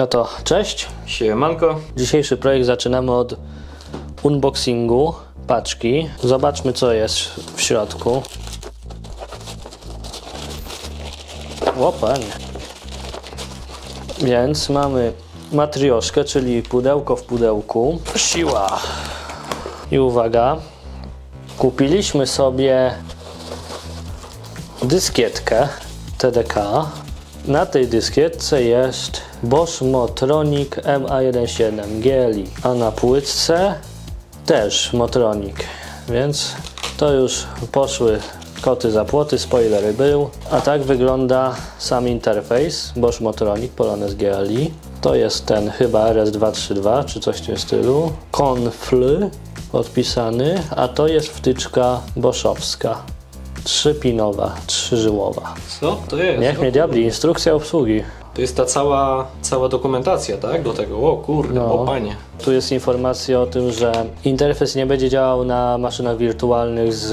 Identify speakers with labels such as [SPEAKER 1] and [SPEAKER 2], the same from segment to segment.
[SPEAKER 1] No to cześć.
[SPEAKER 2] Siemanko.
[SPEAKER 1] Dzisiejszy projekt zaczynamy od unboxingu paczki. Zobaczmy co jest w środku. O. Więc mamy matrioszkę, czyli pudełko w pudełku. Siła. I uwaga. Kupiliśmy sobie dyskietkę TDK. Na tej dyskietce jest Bosch Motronic MA17 GLI, a na płytce też Motronic, więc to już poszły koty za płoty, spoilery był. A tak wygląda sam interfejs Bosch Motronic Polones GLI. To jest ten chyba RS232 czy coś w tym stylu. Confl podpisany, a to jest wtyczka Boschowska. Trzypinowa, trzyżyłowa.
[SPEAKER 2] Co to jest?
[SPEAKER 1] Niech mnie diabli, instrukcja obsługi.
[SPEAKER 2] To jest ta cała, cała dokumentacja, tak? Do tego. O kurde,
[SPEAKER 1] No.
[SPEAKER 2] o panie.
[SPEAKER 1] Tu jest informacja o tym, że interfejs nie będzie działał na maszynach wirtualnych z,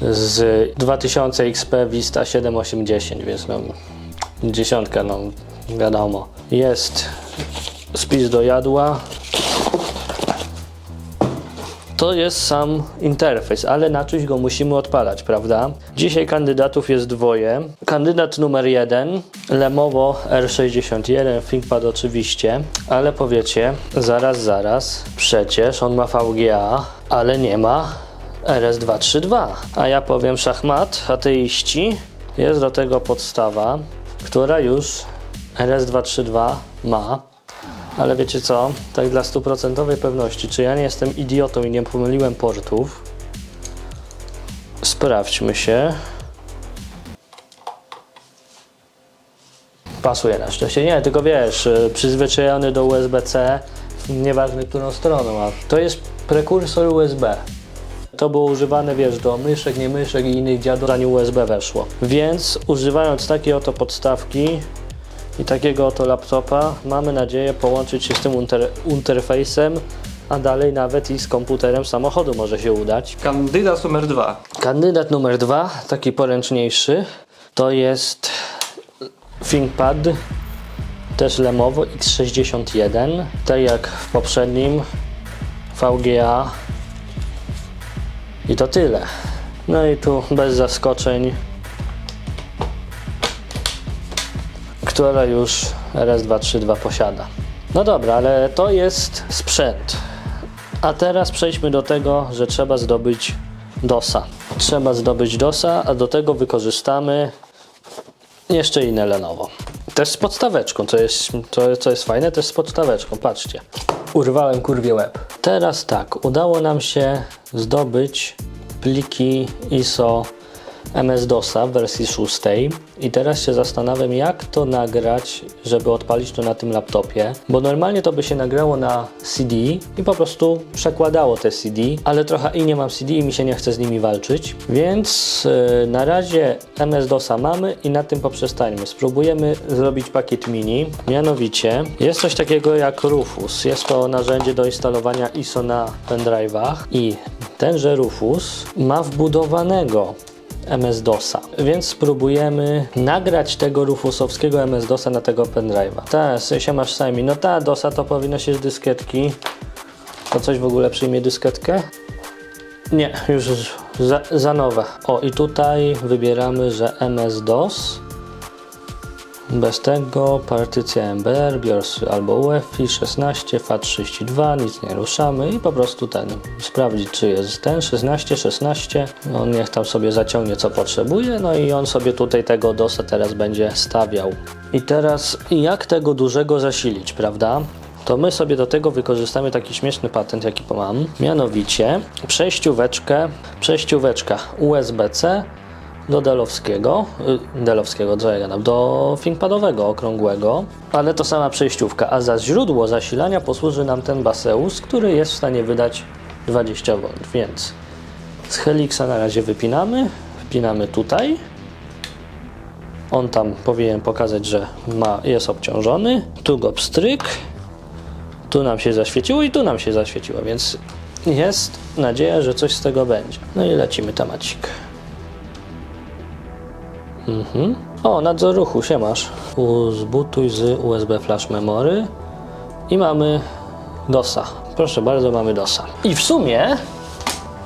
[SPEAKER 1] z 2000 XP Vista 780, więc no, dziesiątka, no wiadomo. Jest spis do jadła. To jest sam interfejs, ale na czymś go musimy odpalać, prawda? Dzisiaj kandydatów jest dwoje. Kandydat numer jeden, Lemowo R61, ThinkPad oczywiście, ale powiecie, zaraz, zaraz, przecież on ma VGA, ale nie ma RS232. A ja powiem szachmat, ateiści, jest do tego podstawa, która już RS232 ma. Ale wiecie co? Tak dla stuprocentowej pewności, czy ja nie jestem idiotą i nie pomyliłem portów? Sprawdźmy się. Pasuje na szczęście. Nie, tylko wiesz, y, przyzwyczajony do USB-C, nieważne którą stroną, a to jest prekursor USB. To było używane, wiesz, do myszek, nie myszek i innych dziadów, zanim USB weszło. Więc używając takiej oto podstawki, i takiego oto laptopa mamy nadzieję połączyć się z tym interfejsem, a dalej nawet i z komputerem samochodu może się udać.
[SPEAKER 2] Kandydat numer dwa.
[SPEAKER 1] Kandydat numer dwa, taki poręczniejszy, to jest ThinkPad, też Lemowo X61, tak jak w poprzednim VGA i to tyle. No i tu bez zaskoczeń która już RS232 posiada. No dobra, ale to jest sprzęt. A teraz przejdźmy do tego, że trzeba zdobyć DOSa. Trzeba zdobyć DOSa, a do tego wykorzystamy jeszcze inne Lenovo. Też z podstaweczką, to jest, to, to jest fajne, też z podstaweczką, patrzcie. Urwałem kurwie łeb. Teraz tak, udało nam się zdobyć pliki ISO MS-DOSa w wersji 6 i teraz się zastanawiam jak to nagrać, żeby odpalić to na tym laptopie, bo normalnie to by się nagrało na CD i po prostu przekładało te CD, ale trochę i nie mam CD i mi się nie chce z nimi walczyć, więc yy, na razie MS-DOSa mamy i na tym poprzestańmy. Spróbujemy zrobić pakiet mini, mianowicie jest coś takiego jak Rufus, jest to narzędzie do instalowania ISO na pendrive'ach i tenże Rufus ma wbudowanego MS-DOSa. Więc spróbujemy nagrać tego rufusowskiego MS-DOSa na tego pendrive'a. Ta, się masz sami. No ta DOSa to powinno się z dyskietki. To coś w ogóle przyjmie dyskietkę? Nie, już za, za nowe. O i tutaj wybieramy, że MS-DOS. Bez tego partycja MBR, BIOS albo UEFI 16, FAT32, nic nie ruszamy i po prostu ten sprawdzić czy jest ten 16, 16. On niech tam sobie zaciągnie co potrzebuje, no i on sobie tutaj tego DOSa teraz będzie stawiał. I teraz jak tego dużego zasilić, prawda? To my sobie do tego wykorzystamy taki śmieszny patent, jaki mam. Mianowicie przejścióweczkę, przejścióweczka USB-C do delowskiego, y, delowskiego, co ja gadam, do ThinkPadowego okrągłego, ale to sama przejściówka, a za źródło zasilania posłuży nam ten Baseus, który jest w stanie wydać 20 V, więc z Helixa na razie wypinamy, wpinamy tutaj, on tam powinien pokazać, że ma, jest obciążony, tu go pstryk, tu nam się zaświeciło i tu nam się zaświeciło, więc jest nadzieja, że coś z tego będzie. No i lecimy temacik. Mhm. O, nadzór ruchu, się masz. Zbutuj z USB flash memory i mamy DOSa. Proszę bardzo, mamy DOSa. I w sumie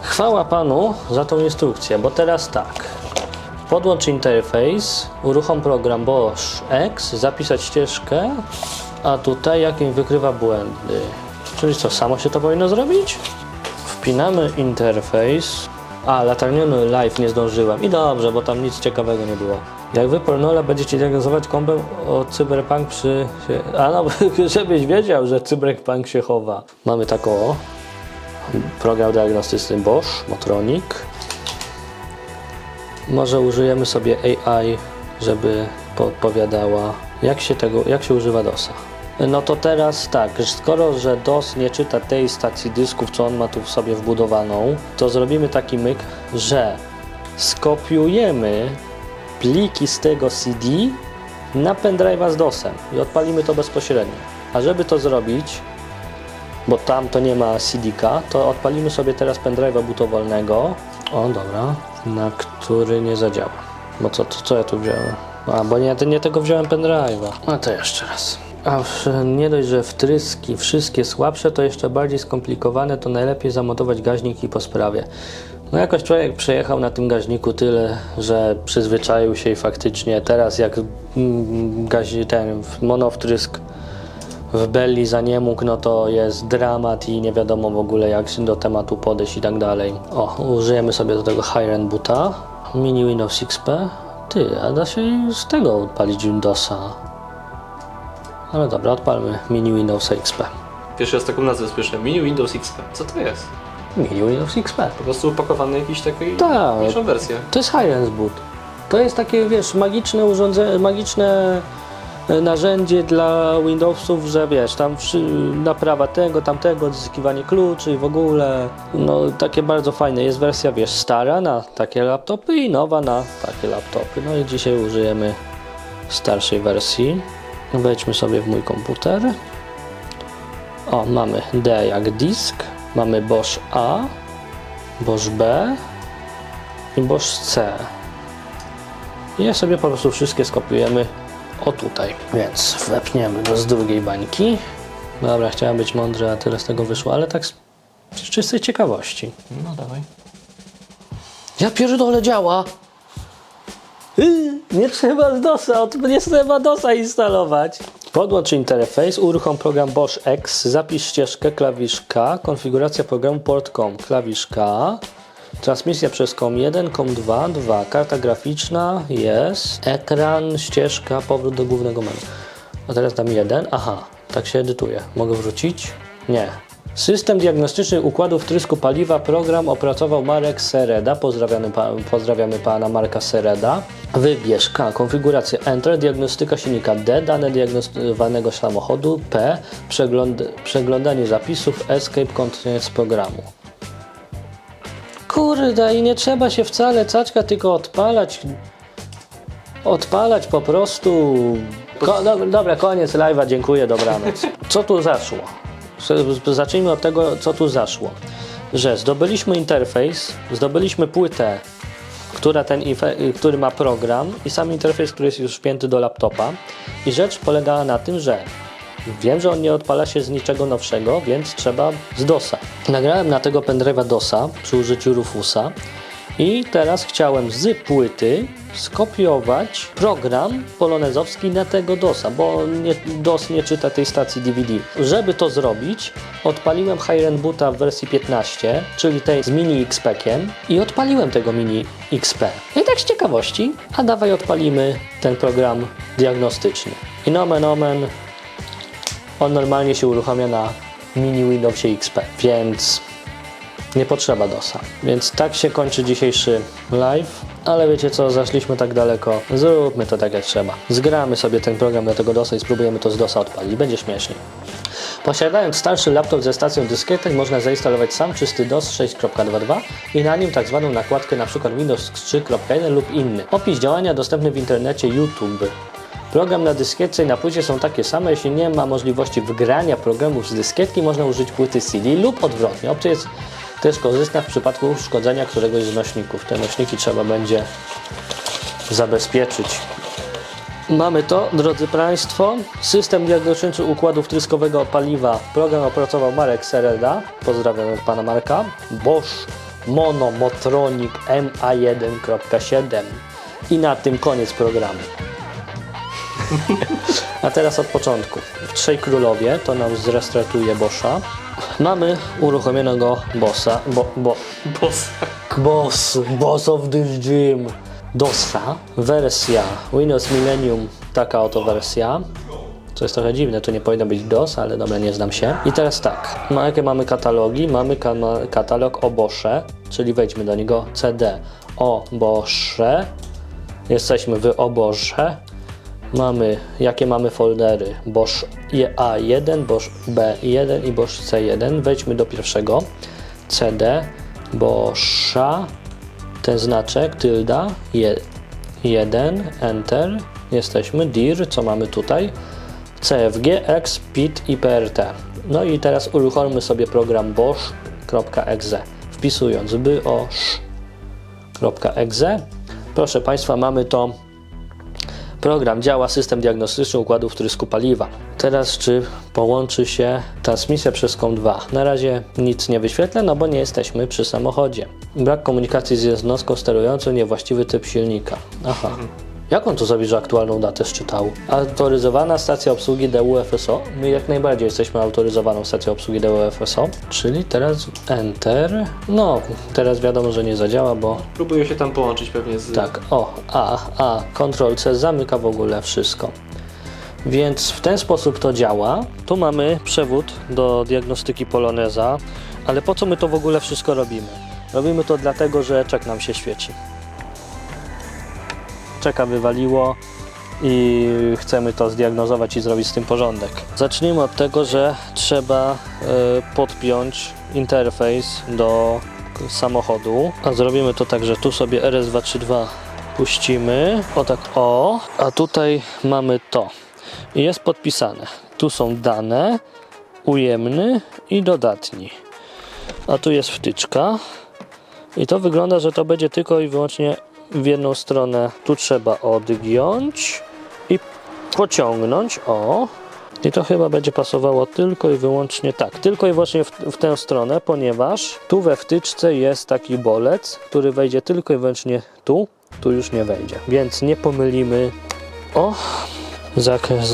[SPEAKER 1] chwała Panu za tą instrukcję, bo teraz tak. Podłącz interfejs, uruchom program Bosch X, zapisać ścieżkę, a tutaj jakim wykrywa błędy. Czyli co, samo się to powinno zrobić? Wpinamy interfejs. A, latarniony live nie zdążyłem. I dobrze, bo tam nic ciekawego nie było. Jak wy Pornola będziecie diagnozować kombę o cyberpunk przy... A no, żebyś wiedział, że cyberpunk się chowa. Mamy taką program diagnostyczny Bosch, Motronic. Może użyjemy sobie AI, żeby podpowiadała, jak się, tego, jak się używa DOSa. No to teraz tak, skoro że DOS nie czyta tej stacji dysków, co on ma tu w sobie wbudowaną, to zrobimy taki myk, że skopiujemy pliki z tego CD na pendrive'a z DOSem i odpalimy to bezpośrednio. A żeby to zrobić, bo tam to nie ma CD-ka, to odpalimy sobie teraz pendrive'a butowolnego. O, dobra, na który nie zadziała. Bo co, co, co ja tu wziąłem? A, bo nie, nie tego wziąłem pendrive'a. A to jeszcze raz. A w- nie dość, że wtryski wszystkie słabsze, to jeszcze bardziej skomplikowane, to najlepiej zamontować gaźniki po sprawie. No jakoś człowiek przejechał na tym gaźniku tyle, że przyzwyczaił się i faktycznie teraz jak mm, gazi, ten monowtrysk w Belli za nie mógł, no to jest dramat i nie wiadomo w ogóle jak się do tematu podejść i tak dalej. O, użyjemy sobie do tego High-End Boota, Mini Windows XP. Ty, a da się z tego odpalić DOSa. Ale dobra, odpalmy Mini Windows XP.
[SPEAKER 2] Pierwszy raz taką nazwę słyszę. Mini Windows XP. Co to jest?
[SPEAKER 1] Mini Windows XP.
[SPEAKER 2] Po prostu upakowany jakiś takiej
[SPEAKER 1] Tak.
[SPEAKER 2] mniejszą wersję.
[SPEAKER 1] To jest High-End Boot. To jest takie, wiesz, magiczne urządzenie, magiczne e, narzędzie dla Windowsów, że wiesz, tam naprawa tego, tamtego, odzyskiwanie kluczy i w ogóle, no takie bardzo fajne. Jest wersja, wiesz, stara na takie laptopy i nowa na takie laptopy. No i dzisiaj użyjemy starszej wersji. Wejdźmy sobie w mój komputer. O, mamy D jak disk, mamy Bosch A, Bosch B i Bosch C. I je sobie po prostu wszystkie skopiujemy o tutaj. Więc wepniemy go z drugiej bańki. Dobra, chciałem być mądry, a tyle z tego wyszło, ale tak z z czystej ciekawości.
[SPEAKER 2] No dawaj.
[SPEAKER 1] Ja pierdolę działa! Yy, nie trzeba DOSa, nie trzeba DOSa instalować. Podłącz interfejs, uruchom program Bosch X, zapisz ścieżkę, klawisz K, konfiguracja programu port COM, klawisz K, transmisja przez COM 1, COM 2, 2, karta graficzna, jest, ekran, ścieżka, powrót do głównego menu. A teraz dam jeden, aha, tak się edytuje. Mogę wrócić? Nie. System diagnostyczny układów wtrysku paliwa, program opracował Marek Sereda. Pozdrawiamy, pa, pozdrawiamy pana Marka Sereda. Wybierz K. Konfiguracja Enter, diagnostyka silnika D, dane diagnostykowanego samochodu P, przegląd, przeglądanie zapisów, Escape, koniec programu. Kurde, i nie trzeba się wcale caczka, tylko odpalać. Odpalać po prostu. Ko, dobra, koniec live'a, dziękuję, dobranoc. Co tu zaszło? Zacznijmy od tego, co tu zaszło. Że zdobyliśmy interfejs, zdobyliśmy płytę, która ten, który ma program i sam interfejs, który jest już wpięty do laptopa. I rzecz polegała na tym, że wiem, że on nie odpala się z niczego nowszego, więc trzeba z DOSa. Nagrałem na tego pendrive'a DOSa przy użyciu Rufusa i teraz chciałem z płyty skopiować program polonezowski na tego DOSa, bo nie, DOS nie czyta tej stacji DVD. Żeby to zrobić, odpaliłem High Boota w wersji 15, czyli tej z mini XP-kiem i odpaliłem tego mini XP. No i tak z ciekawości, a dawaj odpalimy ten program diagnostyczny. I nomen omen, on normalnie się uruchamia na mini Windowsie XP, więc nie potrzeba DOSa. Więc tak się kończy dzisiejszy live. Ale wiecie co, zaszliśmy tak daleko. Zróbmy to tak jak trzeba. Zgramy sobie ten program na tego DOSa i spróbujemy to z DOSa odpalić. Będzie śmiesznie. Posiadając starszy laptop ze stacją dyskietek, można zainstalować sam czysty DOS 6.22 i na nim tak zwaną nakładkę np. Windows 3.1 lub inny. Opis działania dostępny w internecie YouTube. Program na dyskietce i na płycie są takie same. Jeśli nie ma możliwości wgrania programów z dyskietki, można użyć płyty CD lub odwrotnie. Opcja jest też korzystna w przypadku uszkodzenia któregoś z nośników. Te nośniki trzeba będzie zabezpieczyć Mamy to, drodzy Państwo. System diagnostyczny układu wtryskowego paliwa. Program opracował Marek Sereda. Pozdrawiam pana Marka. Bosch Monomotronic MA1.7. I na tym koniec programu. A teraz od początku. W Trzej Królowie to nam zrestartuje Boscha. Mamy uruchomionego bossa, bo, bo,
[SPEAKER 2] Boss.
[SPEAKER 1] Boss, Boss of this gym. DOSa, wersja Windows Millennium, taka oto wersja. Co jest trochę dziwne, to nie powinno być DOS, ale dobra, nie znam się. I teraz tak, ma, jakie mamy katalogi? Mamy kana- katalog o Bosze, czyli wejdźmy do niego CD o Bosze. Jesteśmy w oborze. Mamy, jakie mamy foldery? Bosch A1, Bosch B1 i Bosch C1. Wejdźmy do pierwszego. CD, Boscha, ten znaczek, tylda, je, 1, Enter. Jesteśmy, DIR, co mamy tutaj? CFG, X, PIT i PRT. No i teraz uruchommy sobie program bosch.exe, wpisując biosz.exe. Proszę Państwa, mamy to Program działa system diagnostyczny układów wtrysku paliwa. Teraz czy połączy się transmisja przez COM2? Na razie nic nie wyświetlę, no bo nie jesteśmy przy samochodzie. Brak komunikacji z jednostką sterującą, niewłaściwy typ silnika. Aha. Jak on to zrobi, że aktualną datę szczytał? Autoryzowana stacja obsługi DUFSO. My jak najbardziej jesteśmy autoryzowaną stacją obsługi DUFSO. Czyli teraz Enter. No, teraz wiadomo, że nie zadziała, bo
[SPEAKER 2] Próbuję się tam połączyć pewnie z...
[SPEAKER 1] tak, o, A, A, Ctrl C zamyka w ogóle wszystko. Więc w ten sposób to działa. Tu mamy przewód do diagnostyki poloneza, ale po co my to w ogóle wszystko robimy? Robimy to dlatego, że czek nam się świeci. Czeka wywaliło i chcemy to zdiagnozować i zrobić z tym porządek. Zacznijmy od tego, że trzeba e, podpiąć interfejs do samochodu, a zrobimy to tak, że tu sobie RS232 puścimy, o tak o, a tutaj mamy to i jest podpisane. Tu są dane, ujemny i dodatni. A tu jest wtyczka i to wygląda, że to będzie tylko i wyłącznie w jedną stronę. Tu trzeba odgiąć i pociągnąć. O. I to chyba będzie pasowało tylko i wyłącznie tak, tylko i wyłącznie w, w tę stronę, ponieważ tu we wtyczce jest taki bolec, który wejdzie tylko i wyłącznie tu, tu już nie wejdzie. Więc nie pomylimy. O,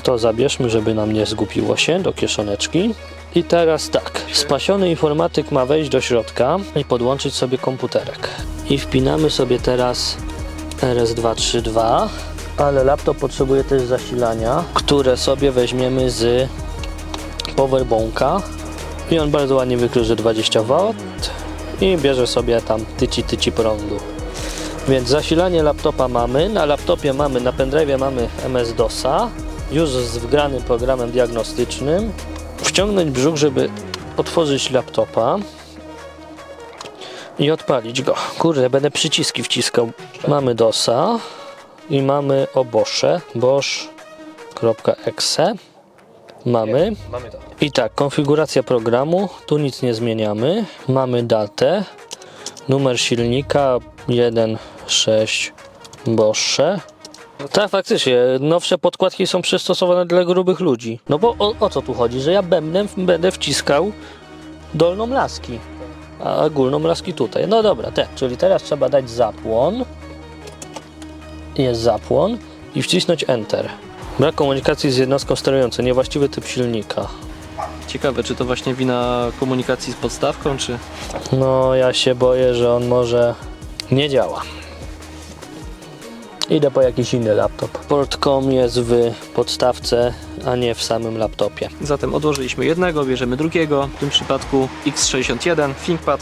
[SPEAKER 1] to zabierzmy, żeby nam nie zgubiło się do kieszoneczki. I teraz tak, spasiony informatyk ma wejść do środka i podłączyć sobie komputerek. I wpinamy sobie teraz RS232, ale laptop potrzebuje też zasilania, które sobie weźmiemy z powerbonka i on bardzo ładnie wykryje 20W i bierze sobie tam tyci tyci prądu. Więc zasilanie laptopa mamy, na laptopie mamy, na pendrive mamy MS-DOSa, już z wgranym programem diagnostycznym. Wciągnąć brzuch, żeby otworzyć laptopa i odpalić go. Kurde, będę przyciski wciskał. Mamy DOSa i mamy obosze, bosch.exe. Mamy.
[SPEAKER 2] Mamy to.
[SPEAKER 1] I tak, konfiguracja programu, tu nic nie zmieniamy. Mamy datę, numer silnika 1.6 Bosze. Tak, faktycznie, nowsze podkładki są przystosowane dla grubych ludzi. No bo o, o co tu chodzi? Że ja bębnem będę wciskał dolną laski, a górną laski tutaj. No dobra, te, czyli teraz trzeba dać zapłon. Jest zapłon i wcisnąć Enter. Brak komunikacji z jednostką sterującą, niewłaściwy typ silnika.
[SPEAKER 2] Ciekawe, czy to właśnie wina komunikacji z podstawką, czy...
[SPEAKER 1] No, ja się boję, że on może nie działa. Idę po jakiś inny laptop. Port.com jest w podstawce, a nie w samym laptopie.
[SPEAKER 2] Zatem odłożyliśmy jednego, bierzemy drugiego, w tym przypadku X61, ThinkPad.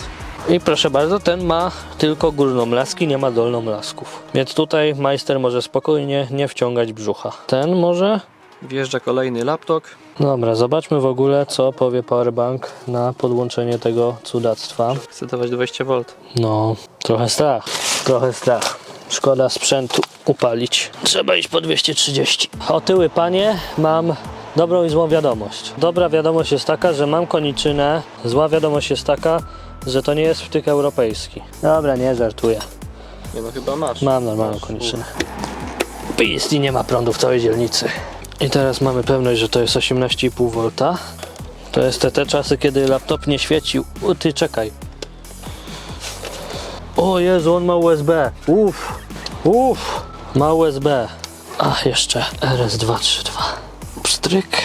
[SPEAKER 1] I proszę bardzo, ten ma tylko górną laski, nie ma dolną lasków. Więc tutaj majster może spokojnie nie wciągać brzucha. Ten może?
[SPEAKER 2] Wjeżdża kolejny laptop.
[SPEAKER 1] Dobra, zobaczmy w ogóle, co powie powerbank na podłączenie tego cudactwa.
[SPEAKER 2] Chce dawać 20V.
[SPEAKER 1] No, trochę strach, trochę strach. Szkoda sprzętu upalić. Trzeba iść po 230. Otyły panie, mam dobrą i złą wiadomość. Dobra wiadomość jest taka, że mam koniczynę. Zła wiadomość jest taka, że to nie jest wtyk europejski. Dobra, nie żartuję.
[SPEAKER 2] Nie no, chyba masz.
[SPEAKER 1] Mam normalną
[SPEAKER 2] Masz,
[SPEAKER 1] koniczynę. Pist i nie ma prądu w całej dzielnicy. I teraz mamy pewność, że to jest 18,5 V. To jest te, te czasy, kiedy laptop nie świecił. O, ty czekaj. O Jezu, on ma USB. Uff, uff, ma USB. A, jeszcze RS232. Pstryk.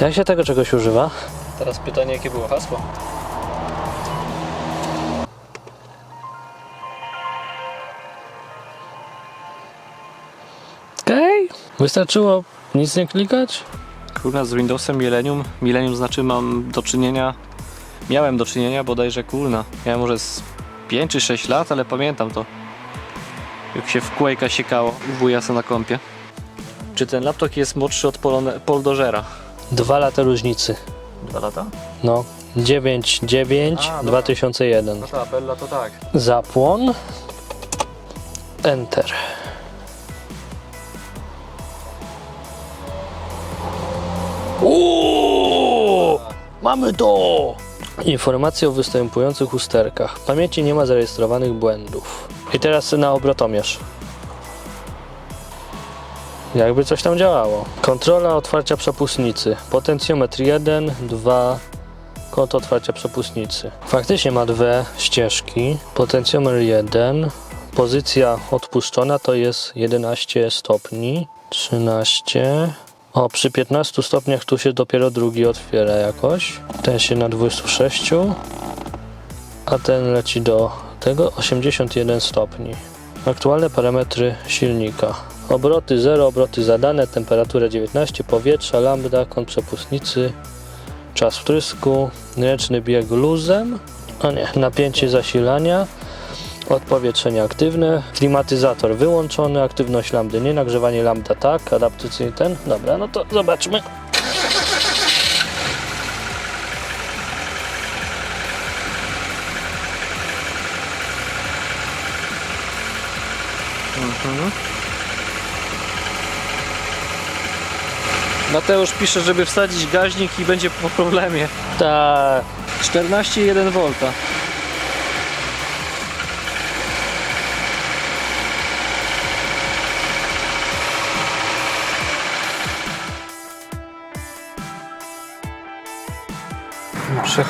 [SPEAKER 1] Jak się tego czegoś używa?
[SPEAKER 2] Teraz pytanie, jakie było hasło?
[SPEAKER 1] Okej. Wystarczyło nic nie klikać?
[SPEAKER 2] Kurna, z Windowsem Millennium. Millennium znaczy mam do czynienia, miałem do czynienia bodajże kurna. Miałem może z 5 czy 6 lat, ale pamiętam to. Jak się w Quake'a siekało u wujasa na kompie. Czy ten laptop jest młodszy od Polone- Poldogera?
[SPEAKER 1] Dwa lata różnicy.
[SPEAKER 2] Dwa lata?
[SPEAKER 1] No. 9, 9,
[SPEAKER 2] A, dobra.
[SPEAKER 1] 2001.
[SPEAKER 2] No ta, Bella to tak.
[SPEAKER 1] Zapłon. Enter. Uuu, mamy to! Informacje o występujących usterkach. W pamięci nie ma zarejestrowanych błędów. I teraz na obrotomierz. Jakby coś tam działało. Kontrola otwarcia przepustnicy. Potencjometr 1, 2, kod otwarcia przepustnicy. Faktycznie ma dwie ścieżki. Potencjometr 1, pozycja odpuszczona to jest 11 stopni, 13. O, przy 15 stopniach tu się dopiero drugi otwiera jakoś. Ten się na 26, a ten leci do tego 81 stopni. Aktualne parametry silnika. Obroty 0, obroty zadane, temperatura 19, powietrza, lambda, kąt przepustnicy, czas wtrysku, ręczny bieg luzem, a nie, napięcie zasilania, odpowietrzenie aktywne, klimatyzator wyłączony, aktywność lambdy nie, nagrzewanie lambda tak, adaptacyjny ten, dobra, no to zobaczmy.
[SPEAKER 2] Mateusz pisze, żeby wsadzić gaźnik i będzie po problemie.
[SPEAKER 1] Tak,
[SPEAKER 2] 14,1 V.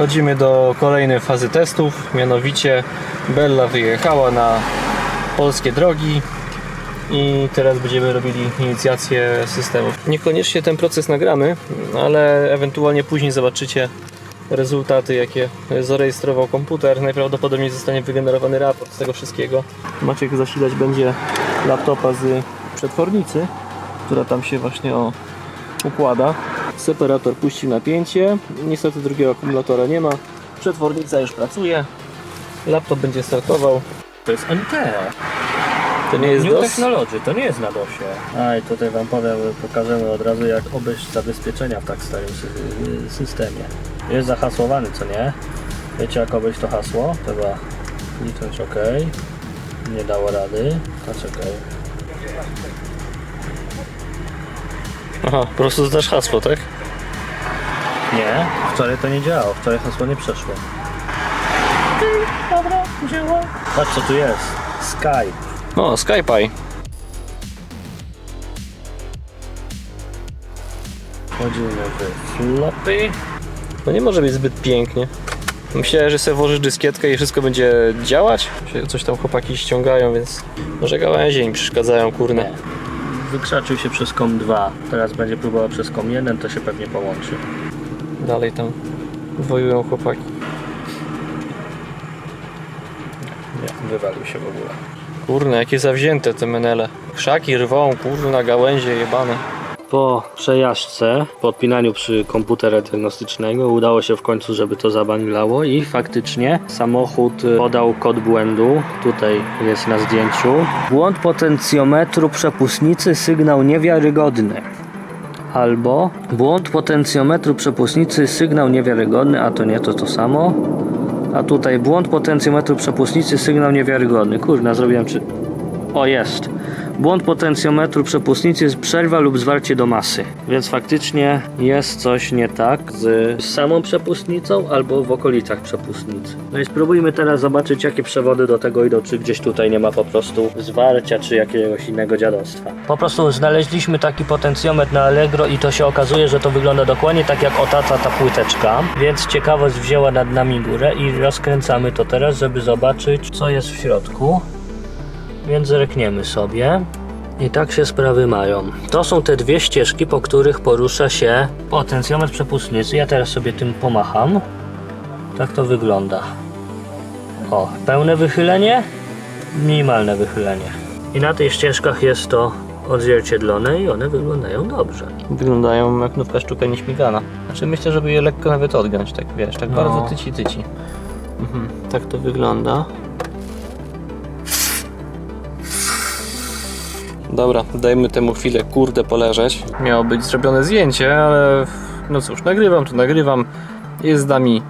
[SPEAKER 2] Przechodzimy do kolejnej fazy testów, mianowicie Bella wyjechała na polskie drogi i teraz będziemy robili inicjację systemu. Niekoniecznie ten proces nagramy, ale ewentualnie później zobaczycie rezultaty, jakie zarejestrował komputer. Najprawdopodobniej zostanie wygenerowany raport z tego wszystkiego. Maciek zasilać będzie laptopa z przetwornicy, która tam się właśnie o, układa. Separator puści napięcie. Niestety drugiego akumulatora nie ma. Przetwornica już pracuje. Laptop będzie startował.
[SPEAKER 1] to jest NT.
[SPEAKER 2] To nie jest
[SPEAKER 1] New
[SPEAKER 2] DOS.
[SPEAKER 1] Technology, to nie jest na DOSie. A i tutaj Wam powiem, pokażemy od razu jak obejść zabezpieczenia w tak starym sy- systemie. Jest zahasłowany, co nie? Wiecie jak obejść to hasło? Trzeba kliknąć OK. Nie dało rady. A czekaj.
[SPEAKER 2] Aha, po prostu zdasz hasło, tak?
[SPEAKER 1] Nie, wczoraj to nie działało. Wczoraj hasło nie przeszło. Dobra, działa. Patrz co tu jest. Skype.
[SPEAKER 2] O, SkyPi.
[SPEAKER 1] Wchodzimy w floppy.
[SPEAKER 2] No nie może być zbyt pięknie. Myślałem, że sobie włożysz dyskietkę i wszystko będzie działać. Się- Coś tam chłopaki ściągają, więc może gałęzie im przeszkadzają, kurne.
[SPEAKER 1] Wykrzaczył się przez COM 2. Teraz będzie próbował przez COM 1, to się pewnie połączy.
[SPEAKER 2] Dalej tam wojują chłopaki.
[SPEAKER 1] Nie, wywalił się w ogóle.
[SPEAKER 2] Kurne, jakie zawzięte te menele. Krzaki rwą, kurna, gałęzie jebane.
[SPEAKER 1] Po przejażdżce, po odpinaniu przy komputera diagnostycznego udało się w końcu, żeby to zabanilało i faktycznie samochód podał kod błędu. Tutaj jest na zdjęciu. Błąd potencjometru przepustnicy, sygnał niewiarygodny. Albo błąd potencjometru przepustnicy, sygnał niewiarygodny, a to nie to to samo. A tutaj błąd potencjometru przepustnicy, sygnał niewiarygodny. Kurna, zrobiłem czy... O, jest. Błąd potencjometru przepustnicy jest przerwa lub zwarcie do masy. Więc faktycznie jest coś nie tak z samą przepustnicą albo w okolicach przepustnicy. No i spróbujmy teraz zobaczyć, jakie przewody do tego idą, czy gdzieś tutaj nie ma po prostu zwarcia, czy jakiegoś innego dziadostwa. Po prostu znaleźliśmy taki potencjometr na Allegro i to się okazuje, że to wygląda dokładnie tak jak otacza ta płyteczka. Więc ciekawość wzięła nad nami górę i rozkręcamy to teraz, żeby zobaczyć, co jest w środku. Więc zerkniemy sobie. I tak się sprawy mają. To są te dwie ścieżki, po których porusza się potencjometr przepustnicy. Ja teraz sobie tym pomacham. Tak to wygląda. O, pełne wychylenie, minimalne wychylenie. I na tych ścieżkach jest to odzwierciedlone i one wyglądają dobrze.
[SPEAKER 2] Wyglądają jak nówka sztuka nieśmigana. Znaczy myślę, żeby je lekko nawet odgiąć, tak wiesz, tak
[SPEAKER 1] No.
[SPEAKER 2] bardzo tyci tyci. Mhm. Tak to wygląda. Dobra, dajmy temu chwilę kurde poleżeć. Miało być zrobione zdjęcie, ale no cóż, nagrywam to nagrywam. Jest z nami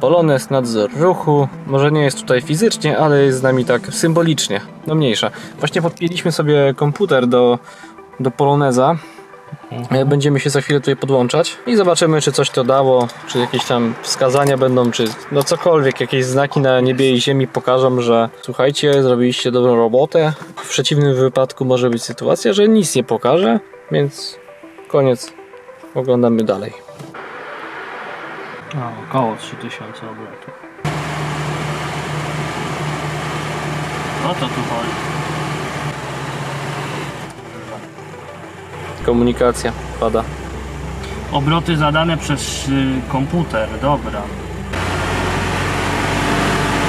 [SPEAKER 2] Polones, nadzór ruchu. Może nie jest tutaj fizycznie, ale jest z nami tak symbolicznie. No mniejsza. Właśnie podpięliśmy sobie komputer do, do Poloneza. E, Będziemy się za chwilę tutaj podłączać i zobaczymy, czy coś to dało, czy jakieś tam wskazania będą, czy no cokolwiek, jakieś znaki na niebie i ziemi pokażą, że słuchajcie, zrobiliście dobrą robotę. W przeciwnym wypadku może być sytuacja, że nic nie pokaże, więc koniec. Oglądamy dalej.
[SPEAKER 1] O, około 3000 obrotów. O to tu chodzi.
[SPEAKER 2] Komunikacja pada.
[SPEAKER 1] Obroty zadane przez y, komputer, dobra.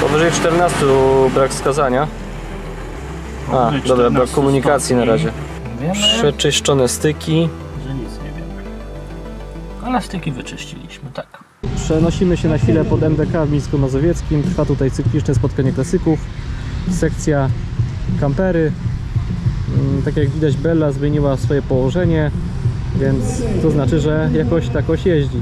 [SPEAKER 2] Powyżej 14 brak wskazania. A,
[SPEAKER 1] Powyżej
[SPEAKER 2] dobra, brak
[SPEAKER 1] 14
[SPEAKER 2] komunikacji na
[SPEAKER 1] stopni.
[SPEAKER 2] razie.
[SPEAKER 1] Wiemy,
[SPEAKER 2] Przeczyszczone styki.
[SPEAKER 1] że nic nie wiemy. Ale styki wyczyściliśmy, tak.
[SPEAKER 2] Przenosimy się na chwilę pod MDK w Mińsku Mazowieckim. Trwa tutaj cykliczne spotkanie klasyków. Sekcja kampery. Tak jak widać Bella zmieniła swoje położenie, więc to znaczy, że jakoś takoś jeździ.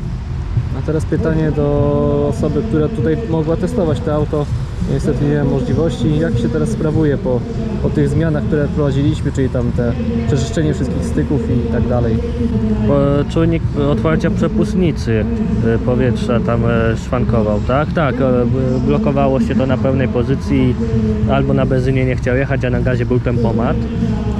[SPEAKER 2] A teraz pytanie do osoby, która tutaj mogła testować to auto. Niestety nie mam możliwości. Jak się teraz sprawuje po, po tych zmianach, które wprowadziliśmy, czyli tam te przeczyszczenie wszystkich styków i tak dalej.
[SPEAKER 1] Czujnik otwarcia przepustnicy y, powietrza tam e, szwankował, tak? Tak, e, blokowało się to na pełnej pozycji, albo na benzynie nie chciał jechać, a na gazie był tempomat.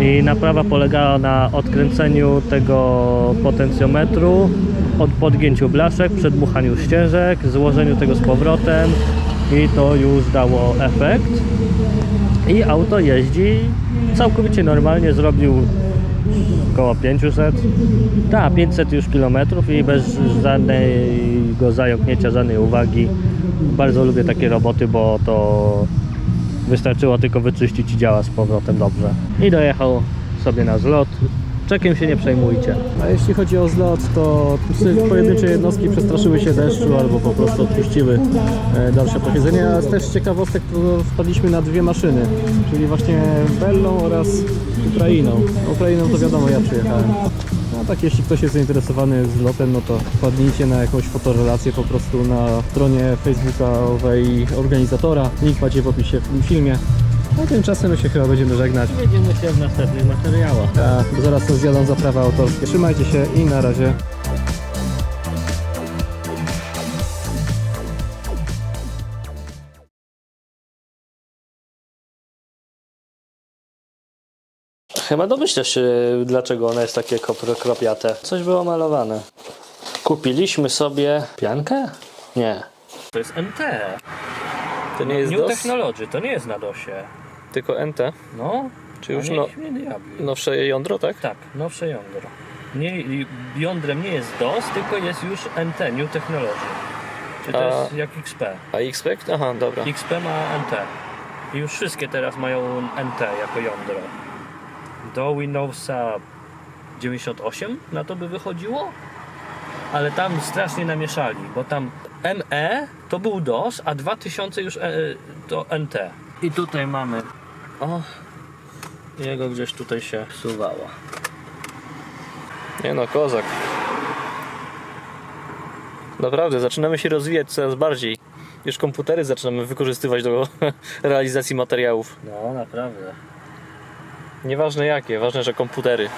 [SPEAKER 1] I naprawa polegała na odkręceniu tego potencjometru, od podgięciu blaszek, przedmuchaniu ścieżek, złożeniu tego z powrotem i to już dało efekt. I auto jeździ całkowicie normalnie, zrobił około 500. Tak, 500 już kilometrów i bez żadnego zająknięcia, żadnej uwagi. Bardzo lubię takie roboty, bo to wystarczyło tylko wyczyścić i działa z powrotem dobrze. I dojechał sobie na zlot. Czekiem się nie przejmujcie.
[SPEAKER 2] A jeśli chodzi o zlot, to pojedyncze jednostki przestraszyły się deszczu albo po prostu odpuściły e, dalsze posiedzenie. A też ciekawostek to wpadliśmy na dwie maszyny, czyli właśnie Bellą oraz Ukrainą. Ukrainą to wiadomo, ja przyjechałem. No tak, jeśli ktoś jest zainteresowany zlotem, no to wpadnijcie na jakąś fotorelację po prostu na stronie facebookowej organizatora. Link macie w opisie w tym filmie. No tymczasem my się chyba będziemy żegnać.
[SPEAKER 1] Widzimy się w następnych materiałach.
[SPEAKER 2] Tak, bo zaraz to zjadą za prawa autorskie. Trzymajcie się i na razie.
[SPEAKER 1] Chyba domyślasz się, dlaczego ona jest takie kropiate. Coś było malowane. Kupiliśmy sobie piankę? Nie. To jest NT.
[SPEAKER 2] To nie jest
[SPEAKER 1] New
[SPEAKER 2] DOS,
[SPEAKER 1] Technology, to nie jest na DOSie.
[SPEAKER 2] Tylko NT.
[SPEAKER 1] No.
[SPEAKER 2] Czy już no, nowsze jądro, tak?
[SPEAKER 1] Tak, nowsze jądro. Nie, jądrem nie jest DOS, tylko jest już NT, New Technology. Czyli to
[SPEAKER 2] A-
[SPEAKER 1] jest jak XP.
[SPEAKER 2] A XPEC? Aha, dobra.
[SPEAKER 1] XP ma NT. I już wszystkie teraz mają NT jako jądro. Do Windowsa 98 na to by wychodziło? Ale tam strasznie namieszali, bo tam ME to był DOS, a 2000 już e, to NT. I tutaj mamy. O, jego gdzieś tutaj się wsuwała.
[SPEAKER 2] Nie no, kozak. Naprawdę, zaczynamy się rozwijać coraz bardziej. Już komputery zaczynamy wykorzystywać do realizacji materiałów.
[SPEAKER 1] No, naprawdę.
[SPEAKER 2] Nieważne jakie, ważne, że komputery.